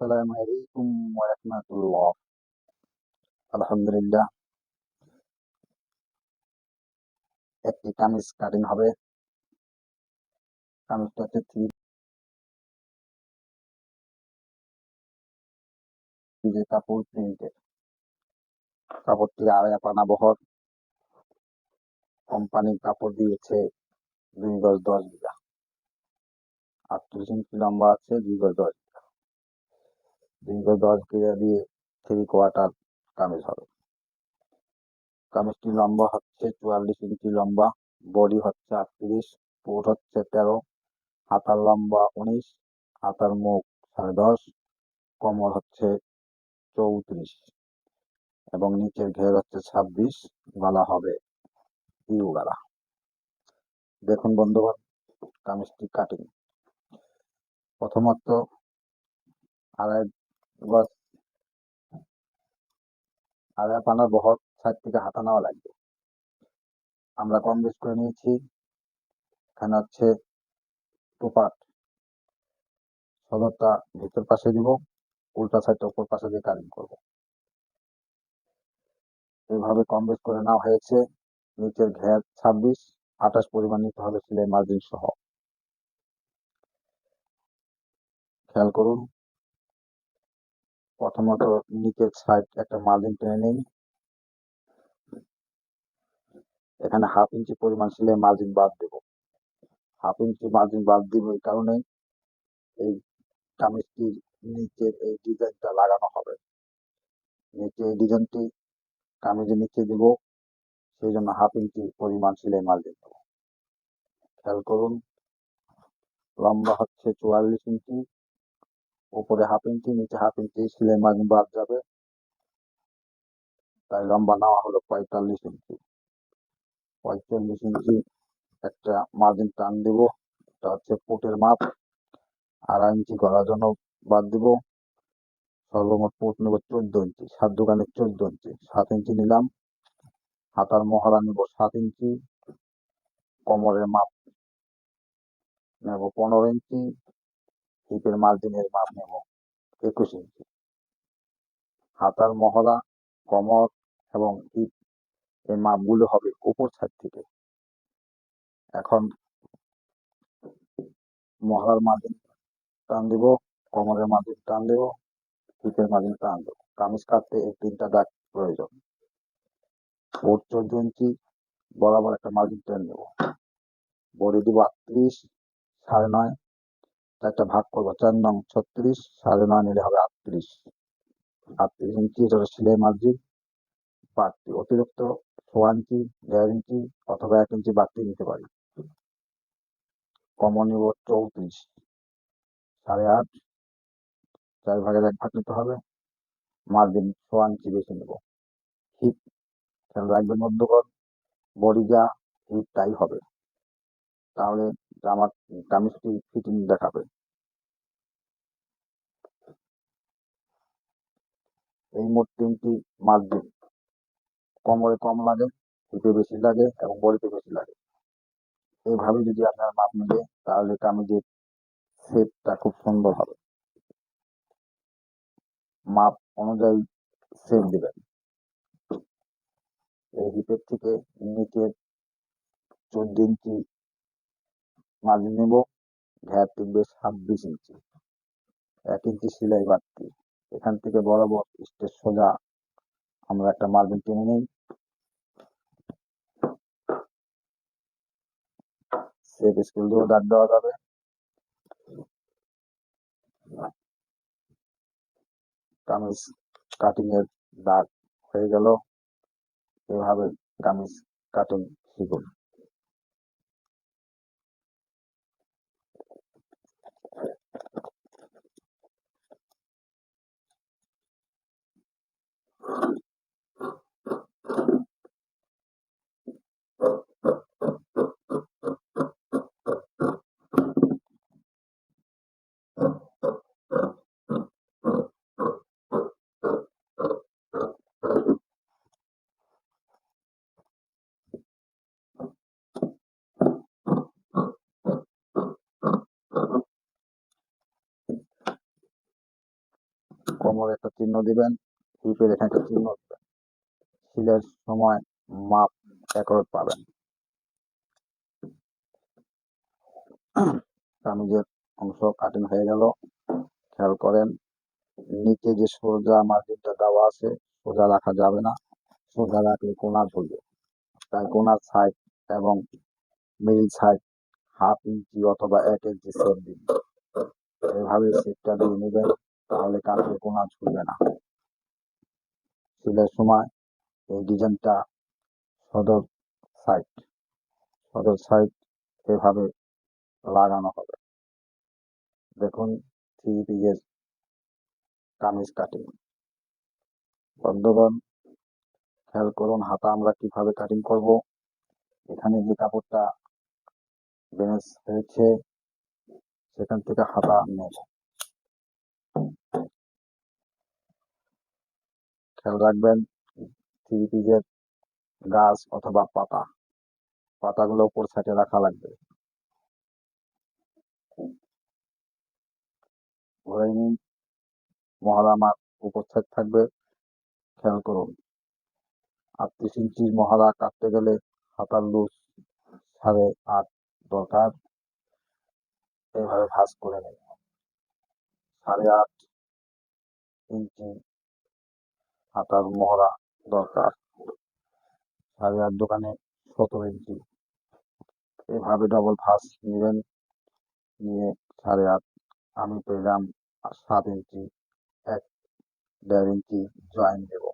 আসসালামু আলাইকুম ওয়া রাহমাতুল্লাহ আলহামদুলিল্লাহ। একটি কামিজ কাটিং হবে। কামিজটা হচ্ছে থ্রি যে কাপড় প্রিন্টের কাপড়টি আড়াই পানা বহর। কোম্পানি কাপড় দিয়েছে দুই গজ দশ বিঘা। আটত্রিশ ইঞ্চি লম্বা আছে, দুই গজ দশ গজ দশ বিঘা দিয়ে থ্রি কোয়ার্টার কামিজ হবে। কামিজটি লম্বা হচ্ছে চুয়াল্লিশ ইঞ্চি লম্বা বডি হচ্ছে আটত্রিশ ফুট হচ্ছে তেরো, হাতার লম্বা উনিশ, হাতার মুখ সাড়ে দশ, কোমর হচ্ছে চৌত্রিশ এবং নিচের ঘের হচ্ছে ছাব্বিশ, গলা হবে ইউ গলা দেখুন বন্ধুগণ, কামিজটি কাটিং প্রথমত আড়াই গজ আড়াই পানার বহর সাইড থেকে হাতা নেওয়া লাগবে। আমরা কম বেশ করে নিয়েছি। এখানে হচ্ছে টুপাট। সদরটা ভিতর পাশে দিব। উল্টা সাইডটা উপর পাশে দিয়ে কাটিং করব। এইভাবে কম বেশ করে নেওয়া হয়েছে। নিচের ঘের ছাব্বিশ, আঠাশ পরিমাণ নিতে হবে সিলাই মার্জিন সহ। খেয়াল করুন। প্রথমত নিচের সাইড একটা মার্জিন টেনে নিই এখানে হাফ ইঞ্চি পরিমাণ সিলাই মার্জিন বাদ দেব। হাফ ইঞ্চি মার্জিন বাদ দিব এই কারণে এই কামিজটির নিচের এই ডিজাইনটা লাগানো হবে। নিচে এই ডিজাইনটি কামিজের নিচে দেব সেই জন্য হাফ ইঞ্চি পরিমাণ সিলাই মার্জিন দেব। খেয়াল করুন, লম্বা হচ্ছে চুয়াল্লিশ ইঞ্চি উপরে হাফ ইঞ্চি, নিচে হাফ ইঞ্চি সিলাই মার্জিন বাদ যাবে। তাই লম্বা নেওয়া হলো পঁয়তাল্লিশ ইঞ্চি। পঁয়তাল্লিশ ইঞ্চি একটা মার্জিন টান দিব, এটা হচ্ছে পুটের মাপ। আড়াই ইঞ্চি গলার জন্য বাদ দিব। সর্বমোট পুট নেব চোদ্দ ইঞ্চি, সাত দোকানে চোদ্দ ইঞ্চি। সাত ইঞ্চি নিলাম। হাতার মহড়া নেব সাত ইঞ্চি। কোমরের মাপ নেব পনেরো ইঞ্চি। হিপের মার্জিনের মাপ নেব। একুশ ইঞ্চি। হাতার মহড়া, কমর এবং হিপ এই মাপগুলো হবে উপর সাইড থেকে। এখন মহড়ার মার্জিন টান দিব, কোমরের মার্জিন টান দেব হিপের মার্জিন টান দেব। কামিজ কাটতে এই তিনটা দাগ প্রয়োজন। ফোর চোদ্দ ইঞ্চি বরাবর একটা মার্জিন টেন নেব। বডি দিব আটত্রিশ, সাড়ে নয় একটা ভাগ করব। চার নং ছত্রিশ, সাড়ে নয় নিলে হবে আটত্রিশ। আটত্রিশ ইঞ্চি, এটা সেলাই মার্জিন। বাড়তি অতিরিক্ত সোয়া ইঞ্চি, দেড় ইঞ্চি অথবা এক ইঞ্চি বাড়তি নিতে পারি। কমন নিব চৌত্রিশ। সাড়ে আট, চার ভাগের এক ভাগ নিতে হবে। মার্জিন সোয়া ইঞ্চি বেশি নেব। হিপ, খেয়াল রাখবেন মধ্যকর বডি যা, হিপ তাই হবে। তাহলে আমার কামিজটি ফিটিং দেখাবে। এই মোট তিনটি মার্জিন কোমরে কম লাগে হিপে বেশি লাগে এবং বডিতে বেশি লাগে। এইভাবে যদি আপনার মাপ নেবে তাহলে কামিজের সেটটা খুব সুন্দর হবে। মাপ অনুযায়ী সেট দেবেন। এই হিপের থেকে নিচের চোদ্দ ইঞ্চি মার্জিন নেব ঘ্যাট টিকবে ছাব্বিশ ইঞ্চি। এক ইঞ্চি সিলাই বাড়তি। এখান থেকে বরাবর স্টেজ সোজা। আমরা একটা মার্জিন টেনে নিই। সেট স্কেল দিয়েও দাগ দেওয়া যাবে। কামিজ কাটিং এর দাগ হয়ে গেল। এভাবে কামিজ কাটিং শিখুন। কোমরে একটা চিহ্ন দিবেন হিপের এখানে একটা চিহ্ন দিবেন। সিলের সময় মাপ একরত পাবেন। কামিজের অংশ কাটিং হয়ে গেল। খেয়াল করেন, নিচে যে সোজা মার্জিনটা দেওয়া আছে, সোজা রাখা যাবে না। সোজা রাখলে কোনা ঝুলবে তাই কোনার সাইড এবং মিডিল সাইড হাফ ইঞ্চি অথবা এক ইঞ্চি সেট দিন। এভাবে সেটটা দিয়ে নেবেন। তাহলে কাঁধে কোনা ঝুলবে না। সিলের সময় এই ডিজাইনটা সদর সাইড সদর সাইড এভাবে লাগানো হবে। দেখুন থ্রি পিসের কামিজ কাটিং বন্ধুগণ, খেয়াল করুন হাতা আমরা কীভাবে কাটিং করব। এখানে যে কাপড়টা বেনেস হয়েছে সেখান থেকে হাতা নেব। খেয়াল রাখবেন, থ্রি পিসের গাছ অথবা পাতা। পাতাগুলো উপর সাইডে রাখা লাগবে। ধরে নিন মহড়া আমার উপর সাইড থাকবে, খেয়াল করুন। আটত্রিশ ইঞ্চির মহড়া কাটতে গেলে হাতার লুজ সাড়ে আট দরকার। এইভাবে ভাঁজ করে নেব সাড়ে আট ইঞ্চি হাতার মহড়া দরকার। সাড়ে আট দোকানে সতেরো ইঞ্চি এভাবে ডবল ভাঁজ নেবেন, নিয়ে সাড়ে আট আমি পেলাম সাত ইঞ্চি এক দেড় ইঞ্চি জয়েন দেব।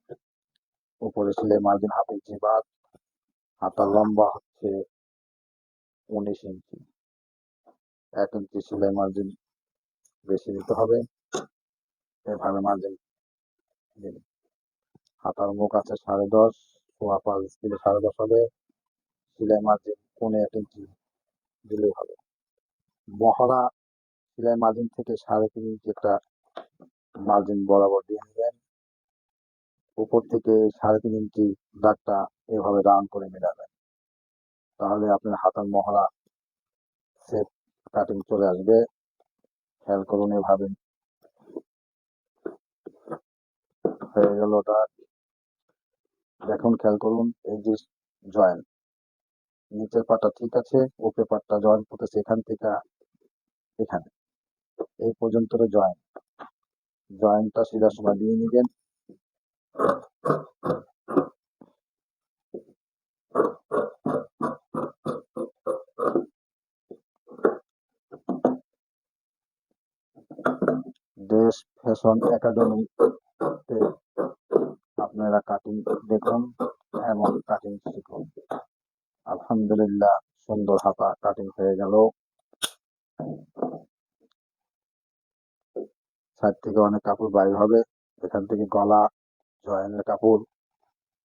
উপরে সিলাই মার্জিন হাফ ইঞ্চি বাদ হাতার লম্বা হচ্ছে উনিশ ইঞ্চি এক ইঞ্চি সেলাই মার্জিন বেশি দিতে হবে, এভাবে মার্জিন দিন। হাতার মুখ আছে সাড়ে দশ, সোয়া পাঁচ দিলে সাড়ে দশ হবে। সেলাই মার্জিন পৌনে এক ইঞ্চি দিলেই হবে। মহড়া সেলাই মার্জিন থেকে সাড়ে তিন ইঞ্চি একটা মার্জিন বরাবর দিয়ে নেবেন। উপর থেকে সাড়ে তিন ইঞ্চি দাগটা এভাবে রাউন্ড করে মেলাবেন। তাহলে আপনার হাতার মহড়া সেট কাটিং চলে আসবে। খেয়াল করুন এভাবে হয়ে গেল দাগ। দেখুন খেয়াল করুন, এই যে জয়েন নিচের পাটটা ঠিক আছে উপরের পাটটা জয়েন করতেছে এখান থেকে এখানে, এই পর্যন্ত জয়েন জয়েন্টটা সিধার সময় দিয়ে নেবেন। দেশ ফ্যাশন একাডেমিতে আপনারা কাটিং দেখুন এবং কাটিং শিখুন। আলহামদুলিল্লাহ, সুন্দর হাতা কাটিং হয়ে গেল। সাইড থেকে অনেক কাপড় বাইর হবে। এখান থেকে গলা, জয়েনের কাপড়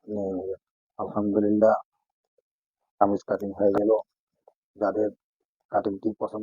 নিয়ে আলহামদুলিল্লাহ, কামিজ কাটিং হয়ে গেল। যাদের কাটিংটি পছন্দ